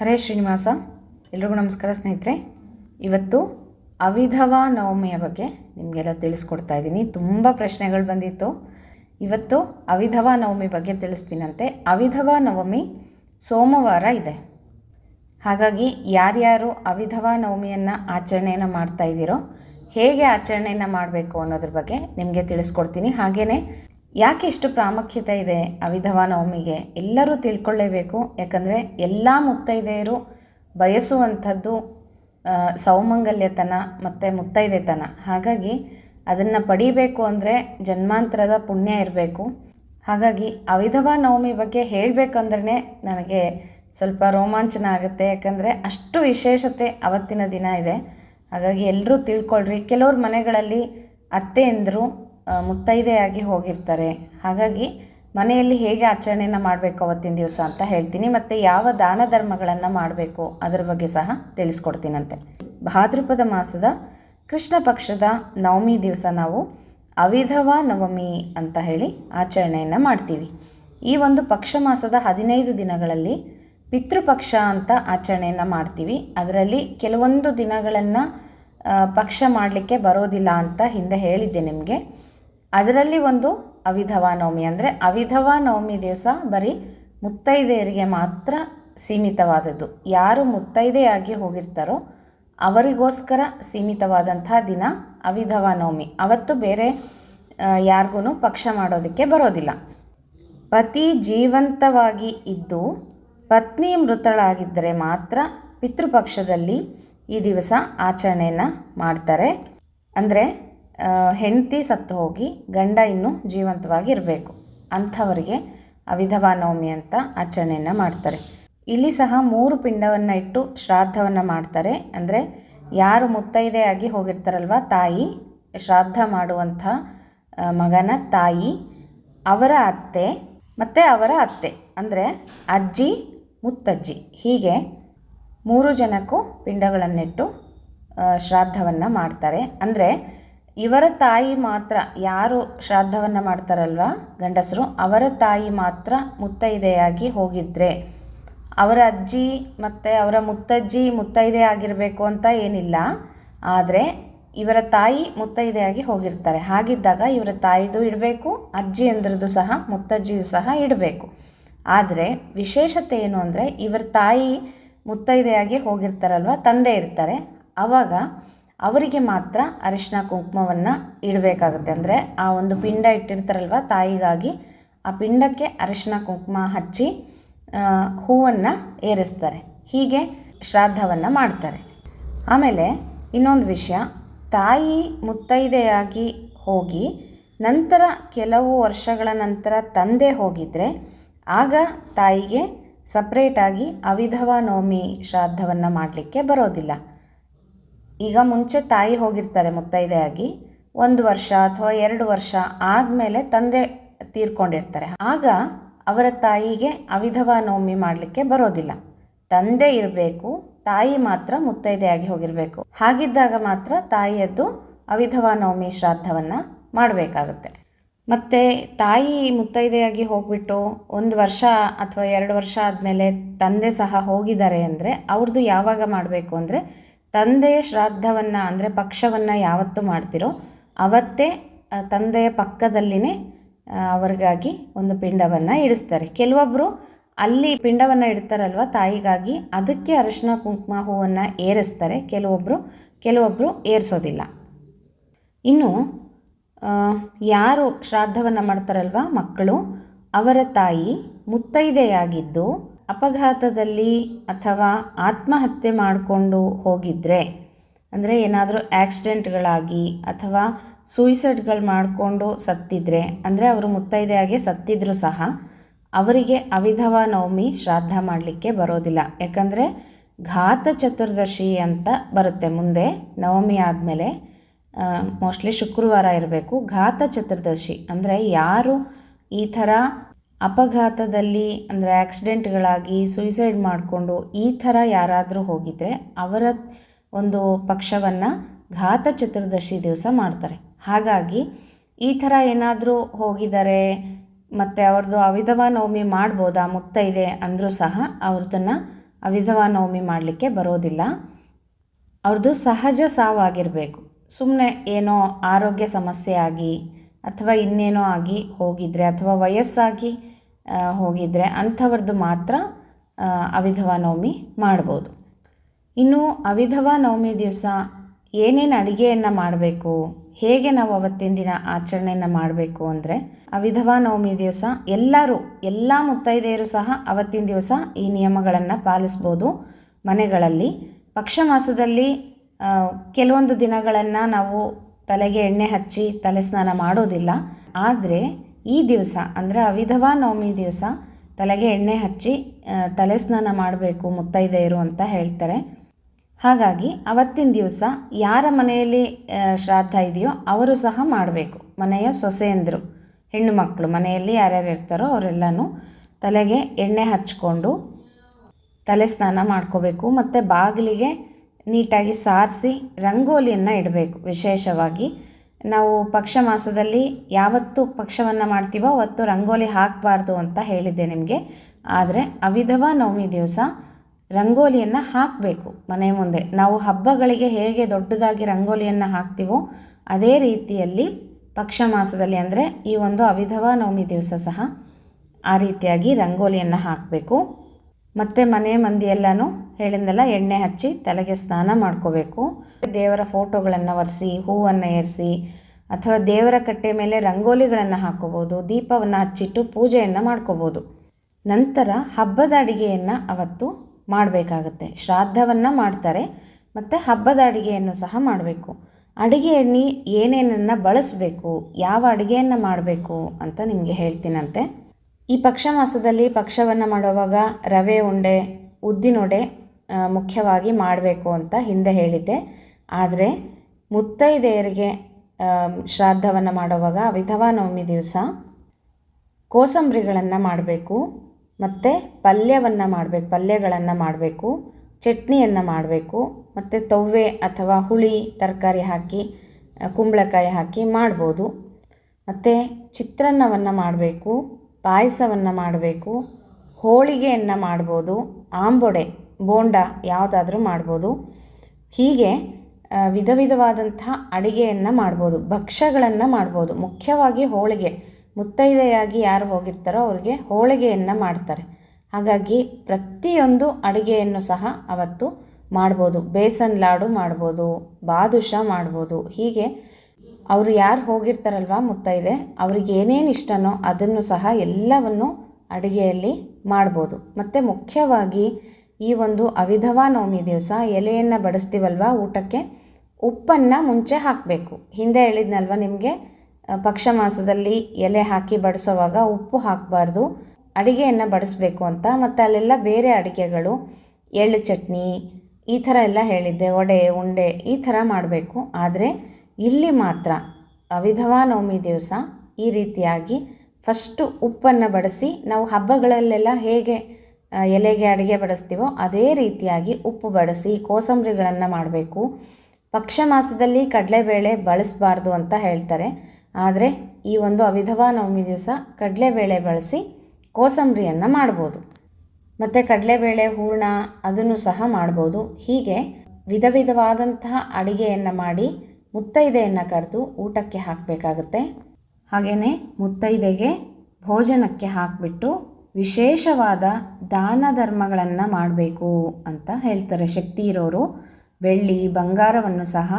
ಹರೇ ಶ್ರೀನಿವಾಸ, ಎಲ್ರಿಗೂ ನಮಸ್ಕಾರ ಸ್ನೇಹಿತರೆ. ಇವತ್ತು ಅವಿಧವ ನವಮಿಯ ಬಗ್ಗೆ ನಿಮಗೆಲ್ಲ ತಿಳಿಸ್ಕೊಡ್ತಾ ಇದ್ದೀನಿ. ತುಂಬ ಪ್ರಶ್ನೆಗಳು ಬಂದಿತ್ತು. ಇವತ್ತು ಅವಿಧವ ನವಮಿ ಬಗ್ಗೆ ತಿಳಿಸ್ತೀನಂತೆ. ಅವಿಧವ ನವಮಿ ಸೋಮವಾರ ಇದೆ. ಹಾಗಾಗಿ ಯಾರ್ಯಾರು ಅವಿಧವ ನವಮಿಯನ್ನು ಆಚರಣೆಯನ್ನು ಮಾಡ್ತಾ ಇದ್ದೀರೋ, ಹೇಗೆ ಆಚರಣೆಯನ್ನು ಮಾಡಬೇಕು ಅನ್ನೋದ್ರ ಬಗ್ಗೆ ನಿಮಗೆ ತಿಳಿಸ್ಕೊಡ್ತೀನಿ. ಹಾಗೆಯೇ ಯಾಕೆ ಇಷ್ಟು ಪ್ರಾಮುಖ್ಯತೆ ಇದೆ ಅವಿಧವ ನವಮಿಗೆ? ಎಲ್ಲರೂ ತಿಳ್ಕೊಳ್ಳೇಬೇಕು. ಯಾಕಂದರೆ ಎಲ್ಲ ಮುತ್ತೈದೆಯರು ಬಯಸುವಂಥದ್ದು ಸೌಮಂಗಲ್ಯತನ ಮತ್ತು ಮುತ್ತೈದೆತನ. ಹಾಗಾಗಿ ಅದನ್ನು ಪಡಿಬೇಕು ಅಂದರೆ ಜನ್ಮಾಂತರದ ಪುಣ್ಯ ಇರಬೇಕು. ಹಾಗಾಗಿ ಅವಿಧವ ನವಮಿ ಬಗ್ಗೆ ಹೇಳಬೇಕಂದ್ರೆ ನನಗೆ ಸ್ವಲ್ಪ ರೋಮಾಂಚನ ಆಗುತ್ತೆ. ಯಾಕಂದರೆ ಅಷ್ಟು ವಿಶೇಷತೆ ಅವತ್ತಿನ ದಿನ ಇದೆ. ಹಾಗಾಗಿ ಎಲ್ಲರೂ ತಿಳ್ಕೊಳ್ರಿ. ಕೆಲವ್ರ ಮನೆಗಳಲ್ಲಿ ಅತ್ತೆಯಂದರು ಮುತ್ತೈದೆಯಾಗಿ ಹೋಗಿರ್ತಾರೆ. ಹಾಗಾಗಿ ಮನೆಯಲ್ಲಿ ಹೇಗೆ ಆಚರಣೆಯನ್ನು ಮಾಡಬೇಕು ಅವತ್ತಿನ ದಿವಸ ಅಂತ ಹೇಳ್ತೀನಿ, ಮತ್ತು ಯಾವ ದಾನ ಧರ್ಮಗಳನ್ನು ಮಾಡಬೇಕು ಅದರ ಬಗ್ಗೆ ಸಹ ತಿಳಿಸ್ಕೊಡ್ತೀನಂತೆ. ಭಾದ್ರಪದ ಮಾಸದ ಕೃಷ್ಣ ಪಕ್ಷದ ನವಮಿ ದಿವಸ ನಾವು ಅವಿಧವ ನವಮಿ ಅಂತ ಹೇಳಿ ಆಚರಣೆಯನ್ನು ಮಾಡ್ತೀವಿ. ಈ ಒಂದು ಪಕ್ಷ ಮಾಸದ ಹದಿನೈದು ದಿನಗಳಲ್ಲಿ ಪಿತೃಪಕ್ಷ ಅಂತ ಆಚರಣೆಯನ್ನು ಮಾಡ್ತೀವಿ. ಅದರಲ್ಲಿ ಕೆಲವೊಂದು ದಿನಗಳನ್ನು ಪಕ್ಷ ಮಾಡಲಿಕ್ಕೆ ಬರೋದಿಲ್ಲ ಅಂತ ಹಿಂದೆ ಹೇಳಿದ್ದೆ ನಿಮಗೆ. ಅದರಲ್ಲಿ ಒಂದು ಅವಿಧವ ನವಮಿ ಅಂದರೆ ಅವಿಧವ ನವಮಿ ದಿವಸ ಬರೀ ಮುತ್ತೈದೆಯರಿಗೆ ಮಾತ್ರ ಸೀಮಿತವಾದದ್ದು. ಯಾರು ಮುತ್ತೈದೆಯಾಗಿ ಹೋಗಿರ್ತಾರೋ ಅವರಿಗೋಸ್ಕರ ಸೀಮಿತವಾದಂಥ ದಿನ ಅವಿಧವ ನವಮಿ. ಅವತ್ತು ಬೇರೆ ಯಾರಿಗೂ ಪಕ್ಷ ಮಾಡೋದಕ್ಕೆ ಬರೋದಿಲ್ಲ. ಪತಿ ಜೀವಂತವಾಗಿ ಇದ್ದು ಪತ್ನಿ ಮೃತಳಾಗಿದ್ದರೆ ಮಾತ್ರ ಪಿತೃಪಕ್ಷದಲ್ಲಿ ಈ ದಿವಸ ಆಚರಣೆಯನ್ನು ಮಾಡ್ತಾರೆ. ಅಂದರೆ ಹೆಂಡತಿ ಸತ್ತು ಹೋಗಿ ಗಂಡ ಇನ್ನೂ ಜೀವಂತವಾಗಿ ಇರಬೇಕು. ಅಂಥವರಿಗೆ ಅವಿಧವಾ ನವಮಿ ಅಂತ ಆಚರಣೆಯನ್ನು ಮಾಡ್ತಾರೆ. ಇಲ್ಲಿ ಸಹ ಮೂರು ಪಿಂಡವನ್ನು ಇಟ್ಟು ಶ್ರಾದ್ದವನ್ನು ಮಾಡ್ತಾರೆ. ಅಂದರೆ ಯಾರು ಮುತ್ತೈದೆಯಾಗಿ ಹೋಗಿರ್ತಾರಲ್ವ, ತಾಯಿ, ಶ್ರಾದ್ದ ಮಾಡುವಂಥ ಮಗನ ತಾಯಿ, ಅವರ ಅತ್ತೆ ಮತ್ತು ಅವರ ಅತ್ತೆ. ಅಂದರೆ ಅಜ್ಜಿ, ಮುತ್ತಜ್ಜಿ. ಹೀಗೆ ಮೂರು ಜನಕ್ಕೂ ಪಿಂಡಗಳನ್ನಿಟ್ಟು ಶ್ರಾದ್ದವನ್ನು ಮಾಡ್ತಾರೆ. ಅಂದರೆ ಇವರ ತಾಯಿ ಮಾತ್ರ ಯಾರು ಶ್ರಾದ್ದವನ್ನು ಮಾಡ್ತಾರಲ್ವ? ಗಂಡಸರು, ಅವರ ತಾಯಿ ಮಾತ್ರ ಮುತ್ತೈದೆಯಾಗಿ ಹೋಗಿದ್ರೆ. ಅವರ ಅಜ್ಜಿ ಮತ್ತು ಅವರ ಮುತ್ತಜ್ಜಿ ಮುತ್ತೈದೆ ಆಗಿರಬೇಕು ಅಂತ ಏನಿಲ್ಲ. ಆದರೆ ಇವರ ತಾಯಿ ಮುತ್ತೈದೆಯಾಗಿ ಹೋಗಿರ್ತಾರೆ. ಹಾಗಿದ್ದಾಗ ಇವರ ತಾಯಿದು ಇಡಬೇಕು, ಅಜ್ಜಿ ಅಂದ್ರದ್ದು ಸಹ, ಮುತ್ತಜ್ಜಿದು ಸಹ ಇಡಬೇಕು. ಆದರೆ ವಿಶೇಷತೆ ಏನು ಅಂದರೆ, ಇವರ ತಾಯಿ ಮುತ್ತೈದೆಯಾಗಿ ಹೋಗಿರ್ತಾರಲ್ವ, ತಂದೆ ಇರ್ತಾರೆ. ಆವಾಗ ಅವರಿಗೆ ಮಾತ್ರ ಅರಿಶಿನ ಕುಂಕುಮವನ್ನು ಇಡಬೇಕಾಗುತ್ತೆ. ಅಂದರೆ ಆ ಒಂದು ಪಿಂಡ ಇಟ್ಟಿರ್ತಾರಲ್ವ, ತಾಯಿಗಾಗಿ ಆ ಪಿಂಡಕ್ಕೆ ಅರಿಶಿನ ಕುಂಕುಮ ಹಚ್ಚಿ ಹೂವನ್ನು ಏರಿಸ್ತಾರೆ. ಹೀಗೆ ಶ್ರಾದ್ದವನ್ನು ಮಾಡ್ತಾರೆ. ಆಮೇಲೆ ಇನ್ನೊಂದು ವಿಷಯ, ತಾಯಿ ಮುತ್ತೈದೆಯಾಗಿ ಹೋಗಿ ನಂತರ ಕೆಲವು ವರ್ಷಗಳ ನಂತರ ತಂದೆ ಹೋಗಿದ್ದರೆ ಆಗ ತಾಯಿಗೆ ಸಪ್ರೇಟಾಗಿ ಅವಿಧವ ನೋಮಿ ಶ್ರಾದ್ದವನ್ನು ಮಾಡಲಿಕ್ಕೆ ಬರೋದಿಲ್ಲ. ಈಗ ಮುಂಚೆ ತಾಯಿ ಹೋಗಿರ್ತಾರೆ ಮುತ್ತೈದೆಯಾಗಿ, ಒಂದು ವರ್ಷ ಅಥವಾ ಎರಡು ವರ್ಷ ಆದಮೇಲೆ ತಂದೆ ತೀರ್ಕೊಂಡಿರ್ತಾರೆ. ಆಗ ಅವರ ತಾಯಿಗೆ ಅವಿಧವ ನವಮಿ ಮಾಡಲಿಕ್ಕೆ ಬರೋದಿಲ್ಲ. ತಂದೆ ಇರಬೇಕು, ತಾಯಿ ಮಾತ್ರ ಮುತ್ತೈದೆಯಾಗಿ ಹೋಗಿರಬೇಕು. ಹಾಗಿದ್ದಾಗ ಮಾತ್ರ ತಾಯಿಯದ್ದು ಅವಿಧವ ನವಮಿ ಶ್ರಾದ್ದವನ್ನು ಮಾಡಬೇಕಾಗುತ್ತೆ. ಮತ್ತು ತಾಯಿ ಮುತ್ತೈದೆಯಾಗಿ ಹೋಗ್ಬಿಟ್ಟು ಒಂದು ವರ್ಷ ಅಥವಾ ಎರಡು ವರ್ಷ ಆದಮೇಲೆ ತಂದೆ ಸಹ ಹೋಗಿದ್ದಾರೆ ಅಂದರೆ ಅವ್ರದ್ದು ಯಾವಾಗ ಮಾಡಬೇಕು ಅಂದರೆ ತಂದೆಯ ಶ್ರಾದ್ದವನ್ನು ಅಂದರೆ ಪಕ್ಷವನ್ನು ಯಾವತ್ತು ಮಾಡ್ತಿರೋ, ಅವತ್ತೇ ತಂದೆಯ ಪಕ್ಕದಲ್ಲಿನೇ ಅವ್ರಿಗಾಗಿ ಒಂದು ಪಿಂಡವನ್ನು ಇಡಿಸ್ತಾರೆ. ಕೆಲವೊಬ್ಬರು ಅಲ್ಲಿ ಪಿಂಡವನ್ನು ಇಡ್ತಾರಲ್ವ, ತಾಯಿಗಾಗಿ ಅದಕ್ಕೆ ಅರಶಿನ ಕುಂಕುಮ ಹೂವನ್ನು ಏರಿಸ್ತಾರೆ. ಕೆಲವೊಬ್ಬರು ಕೆಲವೊಬ್ಬರು ಏರಿಸೋದಿಲ್ಲ. ಇನ್ನು ಯಾರು ಶ್ರಾದ್ದವನ್ನು ಮಾಡ್ತಾರಲ್ವ ಮಕ್ಕಳು, ಅವರ ತಾಯಿ ಮುತ್ತೈದೆಯಾಗಿದ್ದು ಅಪಘಾತದಲ್ಲಿ ಅಥವಾ ಆತ್ಮಹತ್ಯೆ ಮಾಡಿಕೊಂಡು ಹೋಗಿದ್ರೆ, ಅಂದರೆ ಏನಾದರೂ ಆಕ್ಸಿಡೆಂಟ್ಗಳಾಗಿ ಅಥವಾ ಸೂಯಿಸೈಡ್ಗಳು ಮಾಡಿಕೊಂಡು ಸತ್ತಿದ್ರೆ, ಅಂದರೆ ಅವರು ಮುತ್ತೈದೆಯಾಗಿ ಸತ್ತಿದ್ರು ಸಹ ಅವರಿಗೆ ಅವಿಧವ ನವಮಿ ಶ್ರಾದ್ದ ಮಾಡಲಿಕ್ಕೆ ಬರೋದಿಲ್ಲ. ಯಾಕಂದರೆ ಘಾತ ಚತುರ್ದಶಿ ಅಂತ ಬರುತ್ತೆ. ಮುಂದೆ ನವಮಿ ಆದಮೇಲೆ ಮೋಸ್ಟ್ಲಿ ಶುಕ್ರವಾರ ಇರಬೇಕು. ಘಾತ ಚತುರ್ದಶಿ ಅಂದರೆ ಯಾರು ಈ ಥರ ಅಪಘಾತದಲ್ಲಿ, ಅಂದರೆ ಆಕ್ಸಿಡೆಂಟ್ಗಳಾಗಿ ಸುಯಿಸೈಡ್ ಮಾಡಿಕೊಂಡು ಈ ಥರ ಯಾರಾದರೂ ಹೋಗಿದ್ದರೆ ಅವರ ಒಂದು ಪಕ್ಷವನ್ನು ಘಾತ ಚತುರ್ದಶಿ ದಿವಸ ಮಾಡ್ತಾರೆ. ಹಾಗಾಗಿ ಈ ಥರ ಏನಾದರೂ ಹೋಗಿದ್ದಾರೆ, ಮತ್ತು ಅವ್ರದ್ದು ಅವಿಧವ ನವಮಿ ಮಾಡ್ಬೋದಾ ಮುತ್ತೈದೆ ಅಂದರೂ ಸಹ ಅವ್ರದನ್ನು ಅವಿಧವಾ ನವಮಿ ಮಾಡಲಿಕ್ಕೆ ಬರೋದಿಲ್ಲ. ಅವ್ರದ್ದು ಸಹಜ ಸಾವಾಗಿರಬೇಕು. ಸುಮ್ಮನೆ ಏನೋ ಆರೋಗ್ಯ ಸಮಸ್ಯೆ ಆಗಿ ಅಥವಾ ಇನ್ನೇನೋ ಆಗಿ ಹೋಗಿದ್ರೆ ಅಥವಾ ವಯಸ್ಸಾಗಿ ಹೋಗಿದ್ರೆ ಅಂಥವ್ರದ್ದು ಮಾತ್ರ ಅವಿಧವಾ ನವಮಿ ಮಾಡ್ಬೋದು. ಇನ್ನು ಅವಿಧವ ನವಮಿ ದಿವಸ ಏನೇನು ಅಡುಗೆಯನ್ನು ಮಾಡಬೇಕು, ಹೇಗೆ ನಾವು ಅವತ್ತಿನ ದಿನ ಆಚರಣೆಯನ್ನು ಮಾಡಬೇಕು ಅಂದರೆ, ಅವಿಧವ ನವಮಿ ದಿವಸ ಎಲ್ಲರೂ, ಎಲ್ಲ ಮುತ್ತೈದೆಯರು ಸಹ ಅವತ್ತಿನ ದಿವಸ ಈ ನಿಯಮಗಳನ್ನು ಪಾಲಿಸ್ಬೋದು. ಮನೆಗಳಲ್ಲಿ ಪಕ್ಷ ಮಾಸದಲ್ಲಿ ಕೆಲವೊಂದು ದಿನಗಳನ್ನು ನಾವು ತಲೆಗೆ ಎಣ್ಣೆ ಹಚ್ಚಿ ತಲೆ ಸ್ನಾನ ಮಾಡೋದಿಲ್ಲ. ಆದರೆ ಈ ದಿವಸ, ಅಂದರೆ ಅವಿಧವಾ ನವಮಿ ದಿವಸ ತಲೆಗೆ ಎಣ್ಣೆ ಹಚ್ಚಿ ತಲೆ ಸ್ನಾನ ಮಾಡಬೇಕು ಮುತ್ತೈದೆಯರು ಅಂತ ಹೇಳ್ತಾರೆ. ಹಾಗಾಗಿ ಅವತ್ತಿನ ದಿವಸ ಯಾರ ಮನೆಯಲ್ಲಿ ಶ್ರಾದ್ದ ಇದೆಯೋ ಅವರು ಸಹ ಮಾಡಬೇಕು. ಮನೆಯ ಸೊಸೆಯಂದರು, ಹೆಣ್ಣು ಮಕ್ಕಳು ಮನೆಯಲ್ಲಿ ಯಾರ್ಯಾರು ಇರ್ತಾರೋ ಅವರೆಲ್ಲನೂ ತಲೆಗೆ ಎಣ್ಣೆ ಹಚ್ಕೊಂಡು ತಲೆ ಸ್ನಾನ ಮಾಡ್ಕೋಬೇಕು. ಮತ್ತು ಬಾಗಿಲಿಗೆ ನೀಟಾಗಿ ಸಾರಿಸಿ ರಂಗೋಲಿಯನ್ನು ಇಡಬೇಕು. ವಿಶೇಷವಾಗಿ ನಾವು ಪಕ್ಷ ಮಾಸದಲ್ಲಿ ಯಾವತ್ತು ಪಕ್ಷವನ್ನು ಮಾಡ್ತೀವೋ ಅವತ್ತು ರಂಗೋಲಿ ಹಾಕಬಾರ್ದು ಅಂತ ಹೇಳಿದ್ದೆ ನಿಮಗೆ. ಆದರೆ ಅವಿಧವ ನವಮಿ ದಿವಸ ರಂಗೋಲಿಯನ್ನು ಹಾಕಬೇಕು ಮನೆ ಮುಂದೆ. ನಾವು ಹಬ್ಬಗಳಿಗೆ ಹೇಗೆ ದೊಡ್ಡದಾಗಿ ರಂಗೋಲಿಯನ್ನು ಹಾಕ್ತೀವೋ ಅದೇ ರೀತಿಯಲ್ಲಿ ಪಕ್ಷ ಮಾಸದಲ್ಲಿ ಅಂದರೆ ಈ ಒಂದು ಅವಿಧವ ನವಮಿ ದಿವಸ ಸಹ ಆ ರೀತಿಯಾಗಿ ರಂಗೋಲಿಯನ್ನು ಹಾಕಬೇಕು. ಮತ್ತು ಮನೆ ಮಂದಿ ಎಲ್ಲನೂ ಹೇಳಿದ್ನೆಲ್ಲ, ಎಣ್ಣೆ ಹಚ್ಚಿ ತಲೆಗೆ ಸ್ನಾನ ಮಾಡ್ಕೋಬೇಕು. ದೇವರ ಫೋಟೋಗಳನ್ನು ಒರೆಸಿ, ಹೂವನ್ನು ಏರಿಸಿ, ಅಥವಾ ದೇವರ ಕಟ್ಟೆ ಮೇಲೆ ರಂಗೋಲಿಗಳನ್ನು ಹಾಕೋಬೋದು, ದೀಪವನ್ನು ಹಚ್ಚಿಟ್ಟು ಪೂಜೆಯನ್ನು ಮಾಡ್ಕೋಬೋದು. ನಂತರ ಹಬ್ಬದ ಅಡಿಗೆಯನ್ನು ಅವತ್ತು ಮಾಡಬೇಕಾಗತ್ತೆ. ಶ್ರಾದ್ದವನ್ನು ಮಾಡ್ತಾರೆ, ಮತ್ತು ಹಬ್ಬದ ಅಡಿಗೆಯನ್ನು ಸಹ ಮಾಡಬೇಕು. ಅಡುಗೆಯಲ್ಲಿ ಏನೇನನ್ನು ಬಳಸಬೇಕು, ಯಾವ ಅಡುಗೆಯನ್ನು ಮಾಡಬೇಕು ಅಂತ ನಿಮಗೆ ಹೇಳ್ತೀನಂತೆ. ಈ ಪಕ್ಷ ಮಾಸದಲ್ಲಿ ಪಕ್ಷವನ್ನು ಮಾಡುವಾಗ ರವೆ, ಉಂಡೆ ಉದ್ದಿನೊಡೆ ಮುಖ್ಯವಾಗಿ ಮಾಡಬೇಕು ಅಂತ ಹಿಂದೆ ಹೇಳಿದ್ದೆ. ಆದರೆ ಮುತ್ತೈದೆಯರಿಗೆ ಶ್ರಾದ್ದವನ್ನು ಮಾಡುವಾಗ ವಿಧವಾ ನವಮಿ ದಿವಸ ಕೋಸಂಬರಿಗಳನ್ನು ಮಾಡಬೇಕು, ಮತ್ತು ಪಲ್ಯವನ್ನು ಮಾಡಬೇಕು, ಪಲ್ಯಗಳನ್ನು ಮಾಡಬೇಕು, ಚಟ್ನಿಯನ್ನು ಮಾಡಬೇಕು, ಮತ್ತು ತೊವ್ವೆ ಅಥವಾ ಹುಳಿ, ತರಕಾರಿ ಹಾಕಿ, ಕುಂಬಳಕಾಯಿ ಹಾಕಿ ಮಾಡ್ಬೋದು. ಮತ್ತು ಚಿತ್ರಾನ್ನವನ್ನು ಮಾಡಬೇಕು ಪಾಯಸವನ್ನು ಮಾಡಬೇಕು, ಹೋಳಿಗೆಯನ್ನು ಮಾಡ್ಬೋದು, ಆಂಬೊಡೆ, ಬೋಂಡ ಯಾವುದಾದ್ರೂ ಮಾಡ್ಬೋದು. ಹೀಗೆ ವಿಧ ವಿಧವಾದಂಥ ಅಡುಗೆಯನ್ನು ಮಾಡ್ಬೋದು, ಭಕ್ಷ್ಯಗಳನ್ನು ಮಾಡ್ಬೋದು. ಮುಖ್ಯವಾಗಿ ಹೋಳಿಗೆ. ಮುತ್ತೈದೆಯಾಗಿ ಯಾರು ಹೋಗಿರ್ತಾರೋ ಅವರಿಗೆ ಹೋಳಿಗೆಯನ್ನು ಮಾಡ್ತಾರೆ. ಹಾಗಾಗಿ ಪ್ರತಿಯೊಂದು ಅಡುಗೆಯನ್ನು ಸಹ ಅವತ್ತು ಮಾಡ್ಬೋದು. ಬೇಸನ್ ಲಾಡು ಮಾಡ್ಬೋದು, ಬಾದುಷ ಮಾಡ್ಬೋದು. ಹೀಗೆ ಅವರು ಯಾರು ಹೋಗಿರ್ತಾರಲ್ವ ಮುತ್ತೈದೆ, ಅವ್ರಿಗೆ ಏನೇನು ಇಷ್ಟನೋ ಅದನ್ನು ಸಹ ಎಲ್ಲವನ್ನು ಅಡುಗೆಯಲ್ಲಿ ಮಾಡ್ಬೋದು. ಮತ್ತು ಮುಖ್ಯವಾಗಿ ಈ ಒಂದು ಅವಿಧವಾ ನವಮಿ ದಿವಸ ಎಲೆಯನ್ನು ಬಡಿಸ್ತೀವಲ್ವ ಊಟಕ್ಕೆ, ಉಪ್ಪನ್ನು ಮುಂಚೆ ಹಾಕಬೇಕು. ಹಿಂದೆ ಹೇಳಿದ್ನಲ್ವ ನಿಮಗೆ ಪಕ್ಷ ಮಾಸದಲ್ಲಿ ಎಲೆ ಹಾಕಿ ಬಡಿಸೋವಾಗ ಉಪ್ಪು ಹಾಕಬಾರ್ದು, ಅಡುಗೆಯನ್ನು ಬಡಿಸ್ಬೇಕು ಅಂತ. ಮತ್ತು ಅಲ್ಲೆಲ್ಲ ಬೇರೆ ಅಡುಗೆಗಳು, ಎಳ್ಳು ಚಟ್ನಿ, ಈ ಥರ ಎಲ್ಲ ಹೇಳಿದ್ದೆ, ವಡೆ, ಉಂಡೆ ಈ ಥರ ಮಾಡಬೇಕು. ಆದರೆ ಇಲ್ಲಿ ಮಾತ್ರ ವಿಧವಾ ನವಮಿ ದಿವಸ ಈ ರೀತಿಯಾಗಿ ಫಸ್ಟು ಉಪ್ಪನ್ನು ಬಡಿಸಿ ನಾವು ಹಬ್ಬಗಳಲ್ಲೆಲ್ಲ ಹೇಗೆ ಎಲೆಗೆ ಅಡುಗೆ ಬಡಿಸ್ತೀವೋ ಅದೇ ರೀತಿಯಾಗಿ ಉಪ್ಪು ಬಡಿಸಿ ಕೋಸಂಬರಿಗಳನ್ನು ಮಾಡಬೇಕು. ಪಕ್ಷ ಮಾಸದಲ್ಲಿ ಕಡಲೆಬೇಳೆ ಬಳಸಬಾರ್ದು ಅಂತ ಹೇಳ್ತಾರೆ. ಆದರೆ ಈ ಒಂದು ಅವಿಧವಾ ನವಮಿ ದಿವಸ ಕಡಲೆಬೇಳೆ ಬಳಸಿ ಕೋಸಂಬರಿಯನ್ನು ಮಾಡ್ಬೋದು. ಮತ್ತು ಕಡಲೆಬೇಳೆ, ಹೂರಣ ಅದನ್ನು ಸಹ ಮಾಡ್ಬೋದು. ಹೀಗೆ ವಿಧ ವಿಧವಾದಂತಹ ಅಡುಗೆಯನ್ನು ಮಾಡಿ ಮುತ್ತೈದೆಯನ್ನು ಕರೆದು ಊಟಕ್ಕೆ ಹಾಕಬೇಕಾಗುತ್ತೆ. ಹಾಗೆಯೇ ಮುತ್ತೈದೆಗೆ ಭೋಜನಕ್ಕೆ ಹಾಕಿಬಿಟ್ಟು ವಿಶೇಷವಾದ ದಾನ ಧರ್ಮಗಳನ್ನು ಮಾಡಬೇಕು ಅಂತ ಹೇಳ್ತಾರೆ ಶಕ್ತಿ ಇರೋರು. ಬೆಳ್ಳಿ, ಬಂಗಾರವನ್ನು ಸಹ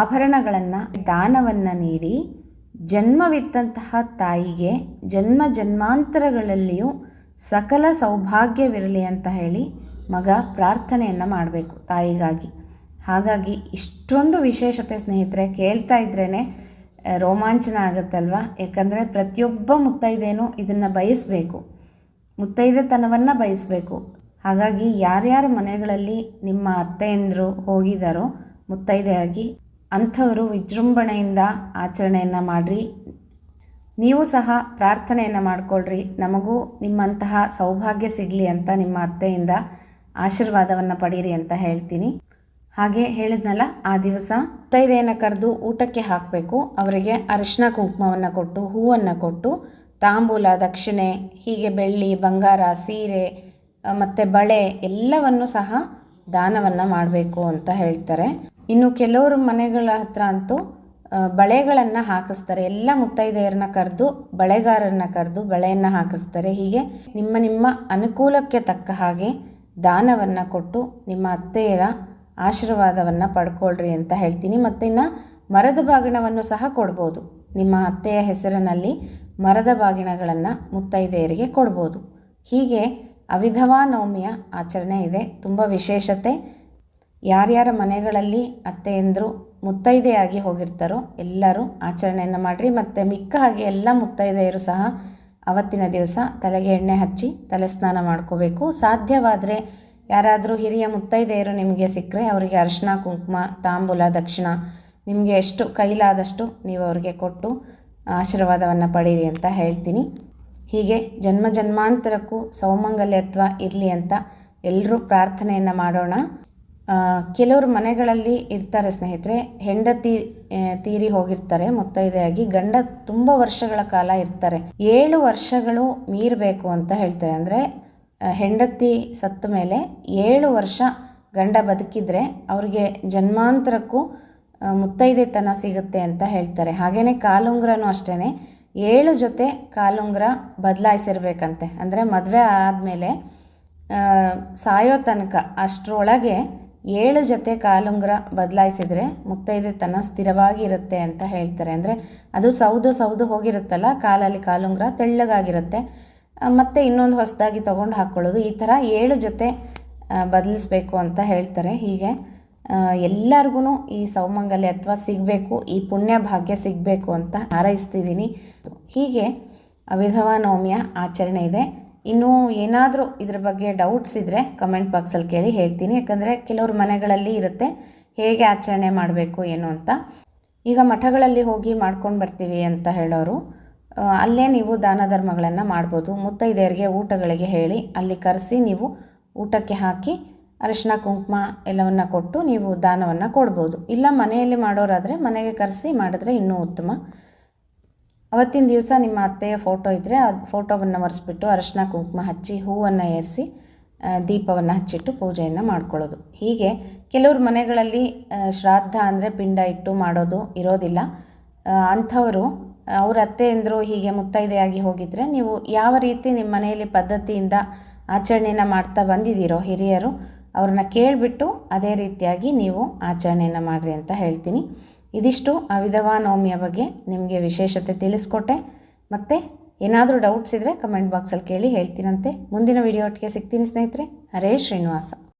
ಆಭರಣಗಳನ್ನು, ದಾನವನ್ನು ನೀಡಿ ಜನ್ಮವಿತ್ತಂತಹ ತಾಯಿಗೆ ಜನ್ಮ ಜನ್ಮಾಂತರಗಳಲ್ಲಿಯೂ ಸಕಲ ಸೌಭಾಗ್ಯವಿರಲಿ ಅಂತ ಹೇಳಿ ಮಗ ಪ್ರಾರ್ಥನೆಯನ್ನು ಮಾಡಬೇಕು ತಾಯಿಗಾಗಿ. ಹಾಗಾಗಿ ಇಷ್ಟೊಂದು ವಿಶೇಷತೆ ಸ್ನೇಹಿತರೆ, ಕೇಳ್ತಾ ಇದ್ರೇ ರೋಮಾಂಚನ ಆಗುತ್ತಲ್ವ? ಯಾಕಂದರೆ ಪ್ರತಿಯೊಬ್ಬ ಮುತ್ತೈದೇನೂ ಇದನ್ನು ಬಯಸಬೇಕು. ಮುತ್ತೈದೆತನವನ್ನು ಬಯಸಬೇಕು. ಹಾಗಾಗಿ ಯಾರ್ಯಾರ ಮನೆಗಳಲ್ಲಿ ನಿಮ್ಮ ಅತ್ತೆಯಂದರು ಹೋಗಿದ್ದಾರೋ ಮುತ್ತೈದೆಯಾಗಿ ಅಂಥವರು ವಿಜೃಂಭಣೆಯಿಂದ ಆಚರಣೆಯನ್ನು ಮಾಡಿರಿ. ನೀವು ಸಹ ಪ್ರಾರ್ಥನೆಯನ್ನು ಮಾಡಿಕೊಳ್ಳ್ರಿ ನಮಗೂ ನಿಮ್ಮಂತಹ ಸೌಭಾಗ್ಯ ಸಿಗಲಿ ಅಂತ ನಿಮ್ಮ ಅತ್ತೆಯಿಂದ ಆಶೀರ್ವಾದವನ್ನು ಪಡೀರಿ ಅಂತ ಹೇಳ್ತೀನಿ. ಹಾಗೆ ಹೇಳಿದ್ನಲ್ಲ, ಆ ದಿವಸ ಮುತ್ತೈದೆಯನ್ನು ಕರೆದು ಊಟಕ್ಕೆ ಹಾಕಬೇಕು. ಅವರಿಗೆ ಅರಿಶಿನ ಕುಂಕುಮವನ್ನು ಕೊಟ್ಟು, ಹೂವನ್ನು ಕೊಟ್ಟು, ತಾಂಬೂಲ, ದಕ್ಷಿಣೆ, ಹೀಗೆ ಬೆಳ್ಳಿ, ಬಂಗಾರ, ಸೀರೆ ಮತ್ತು ಬಳೆ ಎಲ್ಲವನ್ನು ಸಹ ದಾನವನ್ನು ಮಾಡಬೇಕು ಅಂತ ಹೇಳ್ತಾರೆ. ಇನ್ನು ಕೆಲವರು ಮನೆಗಳ ಹತ್ರ ಅಂತೂ ಬಳೆಗಳನ್ನು ಹಾಕಿಸ್ತಾರೆ. ಎಲ್ಲ ಮುತ್ತೈದೆಯರನ್ನ ಕರೆದು, ಬಳೆಗಾರರನ್ನ ಕರೆದು ಬಳೆಯನ್ನು ಹಾಕಿಸ್ತಾರೆ. ಹೀಗೆ ನಿಮ್ಮ ನಿಮ್ಮ ಅನುಕೂಲಕ್ಕೆ ತಕ್ಕ ಹಾಗೆ ದಾನವನ್ನು ಕೊಟ್ಟು ನಿಮ್ಮ ಅತ್ತೆಯರ ಆಶೀರ್ವಾದವನ್ನು ಪಡ್ಕೊಳ್ರಿ ಅಂತ ಹೇಳ್ತೀನಿ. ಮತ್ತು ಇನ್ನು ಮರದ ಬಾಗಿಣವನ್ನು ಸಹ ಕೊಡ್ಬೋದು. ನಿಮ್ಮ ಅತ್ತೆಯ ಹೆಸರಿನಲ್ಲಿ ಮರದ ಬಾಗಿಣಗಳನ್ನು ಮುತ್ತೈದೆಯರಿಗೆ ಕೊಡ್ಬೋದು. ಹೀಗೆ ಅವಿಧವಾ ನವಮಿಯ ಆಚರಣೆ ಇದೆ. ತುಂಬ ವಿಶೇಷತೆ. ಯಾರ್ಯಾರ ಮನೆಗಳಲ್ಲಿ ಅತ್ತೆಯಂದರು ಮುತ್ತೈದೆಯಾಗಿ ಹೋಗಿರ್ತಾರೋ ಎಲ್ಲರೂ ಆಚರಣೆಯನ್ನು ಮಾಡಿರಿ. ಮತ್ತು ಮಿಕ್ಕ ಹಾಗೆ ಎಲ್ಲ ಮುತ್ತೈದೆಯರು ಸಹ ಅವತ್ತಿನ ದಿವಸ ತಲೆಗೆ ಎಣ್ಣೆ ಹಚ್ಚಿ ತಲೆ ಸ್ನಾನ ಮಾಡ್ಕೋಬೇಕು. ಸಾಧ್ಯವಾದರೆ ಯಾರಾದರೂ ಹಿರಿಯ ಮುತ್ತೈದೆಯರು ನಿಮಗೆ ಸಿಕ್ಕರೆ ಅವರಿಗೆ ಅರಿಶಿನ, ಕುಂಕುಮ, ತಾಂಬೂಲ, ದಕ್ಷಿಣ, ನಿಮಗೆ ಎಷ್ಟು ಕೈಲಾದಷ್ಟು ನೀವು ಅವರಿಗೆ ಕೊಟ್ಟು ಆಶೀರ್ವಾದವನ್ನು ಪಡೀರಿ ಅಂತ ಹೇಳ್ತೀನಿ. ಹೀಗೆ ಜನ್ಮ ಜನ್ಮಾಂತರಕ್ಕೂ ಸೌಮಂಗಲ್ಯತ್ವ ಇರಲಿ ಅಂತ ಎಲ್ಲರೂ ಪ್ರಾರ್ಥನೆಯನ್ನು ಮಾಡೋಣ. ಕೆಲವರು ಮನೆಗಳಲ್ಲಿ ಇರ್ತಾರೆ ಸ್ನೇಹಿತರೆ, ಹೆಂಡತಿ ತೀರಿ ಹೋಗಿರ್ತಾರೆ, ಮುತ್ತೈದೆಯಾಗಿ ಗಂಡ ತುಂಬ ವರ್ಷಗಳ ಕಾಲ ಇರ್ತಾರೆ. ಏಳು ವರ್ಷಗಳು ಮೀರಬೇಕು ಅಂತ ಹೇಳ್ತಾರೆ. ಅಂದರೆ ಹೆಂಡತಿ ಸತ್ತ ಮೇಲೆ ಏಳು ವರ್ಷ ಗಂಡ ಬದುಕಿದ್ರೆ ಅವ್ರಿಗೆ ಜನ್ಮಾಂತರಕ್ಕೂ ಮುತ್ತೈದೆತನ ಸಿಗುತ್ತೆ ಅಂತ ಹೇಳ್ತಾರೆ. ಹಾಗೆಯೇ ಕಾಲುಂಗ್ರನೂ ಅಷ್ಟೇ ಏಳು ಜೊತೆ ಕಾಲುಂಗ್ರ ಬದಲಾಯಿಸಿರ್ಬೇಕಂತೆ. ಅಂದರೆ ಮದುವೆ ಆದಮೇಲೆ ಸಾಯೋ ತನಕ ಅಷ್ಟರೊಳಗೆ ಏಳು ಜೊತೆ ಕಾಲುಂಗ್ರ ಬದಲಾಯಿಸಿದರೆ ಮುತ್ತೈದೆತನ ಸ್ಥಿರವಾಗಿ ಇರುತ್ತೆ ಅಂತ ಹೇಳ್ತಾರೆ. ಅಂದರೆ ಅದು ಸೌದು ಸೌದು ಹೋಗಿರುತ್ತಲ್ಲ, ಕಾಲಲ್ಲಿ ಕಾಲುಂಗ್ರ ತೆಳ್ಳಗಾಗಿರುತ್ತೆ. ಮತ್ತು ಇನ್ನೊಂದು ಹೊಸದಾಗಿ ತೊಗೊಂಡು ಹಾಕ್ಕೊಳ್ಳೋದು ಈ ಥರ ಏಳು ಜೊತೆ ಬದಲಿಸ್ಬೇಕು ಅಂತ ಹೇಳ್ತಾರೆ. ಹೀಗೆ ಎಲ್ಲರಿಗೂ ಈ ಸೌಮಂಗಲ್ಯ ಅಥವಾ ಸಿಗಬೇಕು, ಈ ಪುಣ್ಯ ಭಾಗ್ಯ ಸಿಗಬೇಕು ಅಂತ ಹಾರೈಸ್ತಿದ್ದೀನಿ. ಹೀಗೆ ವಿಧವಾ ನವಮಿಯ ಆಚರಣೆ ಇದೆ. ಇನ್ನೂ ಏನಾದರೂ ಇದ್ರ ಬಗ್ಗೆ ಡೌಟ್ಸ್ ಇದ್ದರೆ ಕಮೆಂಟ್ ಬಾಕ್ಸಲ್ಲಿ ಕೇಳಿ ಹೇಳ್ತೀನಿ. ಯಾಕಂದರೆ ಕೆಲವ್ರ ಮನೆಗಳಲ್ಲಿ ಇರುತ್ತೆ, ಹೇಗೆ ಆಚರಣೆ ಮಾಡಬೇಕು, ಏನು ಅಂತ. ಈಗ ಮಠಗಳಲ್ಲಿ ಹೋಗಿ ಮಾಡ್ಕೊಂಡು ಬರ್ತೀವಿ ಅಂತ ಹೇಳೋರು. ಅಲ್ಲೇ ನೀವು ದಾನ ಧರ್ಮಗಳನ್ನು ಮಾಡ್ಬೋದು. ಮುತ್ತೈದೆಯರಿಗೆ ಊಟಗಳಿಗೆ ಹೇಳಿ, ಅಲ್ಲಿ ಕರೆಸಿ ನೀವು ಊಟಕ್ಕೆ ಹಾಕಿ ಅರಿಶಿನ ಕುಂಕುಮ ಎಲ್ಲವನ್ನು ಕೊಟ್ಟು ನೀವು ದಾನವನ್ನು ಕೊಡ್ಬೋದು. ಇಲ್ಲ ಮನೆಯಲ್ಲಿ ಮಾಡೋರಾದರೆ ಮನೆಗೆ ಕರೆಸಿ ಮಾಡಿದ್ರೆ ಇನ್ನೂ ಉತ್ತಮ. ಅವತ್ತಿನ ದಿವಸ ನಿಮ್ಮ ಅತ್ತೆಯ ಫೋಟೋ ಇದ್ದರೆ ಅದು ಫೋಟೋವನ್ನು ಒರೆಸ್ಬಿಟ್ಟು ಅರಶಿನ ಕುಂಕುಮ ಹಚ್ಚಿ ಹೂವನ್ನು ಏರಿಸಿ ದೀಪವನ್ನು ಹಚ್ಚಿಟ್ಟು ಪೂಜೆಯನ್ನು ಮಾಡ್ಕೊಳ್ಳೋದು. ಹೀಗೆ ಕೆಲವ್ರ ಮನೆಗಳಲ್ಲಿ ಶ್ರಾದ್ದ ಅಂದರೆ ಪಿಂಡ ಇಟ್ಟು ಮಾಡೋದು ಇರೋದಿಲ್ಲ. ಅಂಥವರು ಅವ್ರ ಅತ್ತೆಯಂದರು ಹೀಗೆ ಮುತ್ತೈದೆಯಾಗಿ ಹೋಗಿದ್ರೆ, ನೀವು ಯಾವ ರೀತಿ ನಿಮ್ಮ ಮನೆಯಲ್ಲಿ ಪದ್ಧತಿಯಿಂದ ಆಚರಣೆಯನ್ನು ಮಾಡ್ತಾ ಬಂದಿದ್ದೀರೋ ಹಿರಿಯರು, ಅವ್ರನ್ನ ಕೇಳಿಬಿಟ್ಟು ಅದೇ ರೀತಿಯಾಗಿ ನೀವು ಆಚರಣೆಯನ್ನು ಮಾಡಿರಿ ಅಂತ ಹೇಳ್ತೀನಿ. ಇದಿಷ್ಟು ಆ ವಿಧವಾ ನವಮಿಯ ಬಗ್ಗೆ ನಿಮಗೆ ವಿಶೇಷತೆ ತಿಳಿಸ್ಕೊಟ್ಟೆ. ಮತ್ತು ಏನಾದರೂ ಡೌಟ್ಸ್ ಇದ್ದರೆ ಕಮೆಂಟ್ ಬಾಕ್ಸಲ್ಲಿ ಕೇಳಿ ಹೇಳ್ತೀನಂತೆ. ಮುಂದಿನ ವಿಡಿಯೋ ಒಟ್ಟಿಗೆ ಸಿಗ್ತೀನಿ ಸ್ನೇಹಿತರೆ. ಹರೇ ಶ್ರೀನಿವಾಸ.